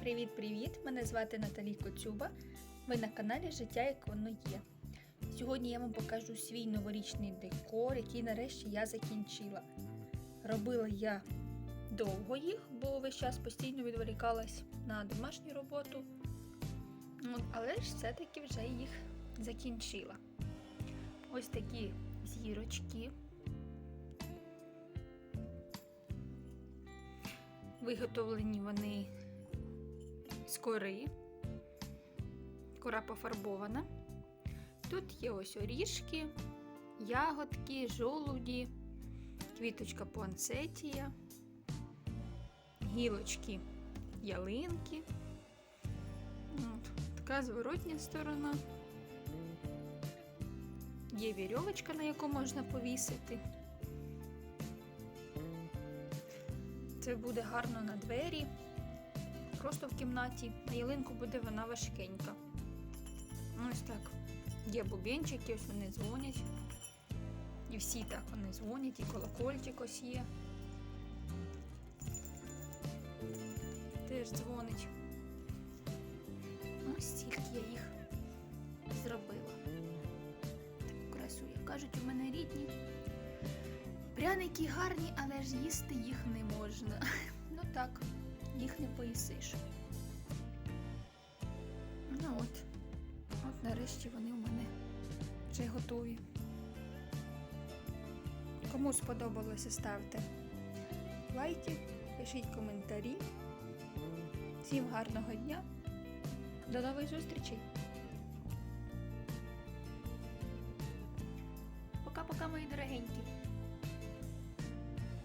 Привіт-привіт! Мене звати Наталі Коцюба. Ви на каналі Життя як воно є. Сьогодні я вам покажу свій новорічний декор, який нарешті я закінчила. Робила я довго їх, бо весь час постійно відволікалась на домашню роботу. Але ж все-таки вже їх закінчила. Ось такі зірочки. Виготовлені вони з кори. Кора пофарбована. Тут є ось оріжки, ягодки, жолуді, квіточка пуансетія, гілочки ялинки. От, така зворотня сторона. Є вірьовочка, на яку можна повісити. Це буде гарно на двері, просто в кімнаті. На ялинку буде вона важкенька. Ось так. Є бубенчики, ось вони дзвонять. І всі так вони дзвонять, і колокольчик ось є. Теж дзвонить. Ось стільки я їх зробила. Таку красу, як кажуть, у мене рідні. Пряники гарні, але ж їсти їх не можна. Ну так, їх не поїсиш. Ну от. От нарешті вони у мене вже готові. Кому сподобалося, ставте лайки, пишіть коментарі. Всім гарного дня. До нових зустрічей. Пока-пока, мої дорогенькі.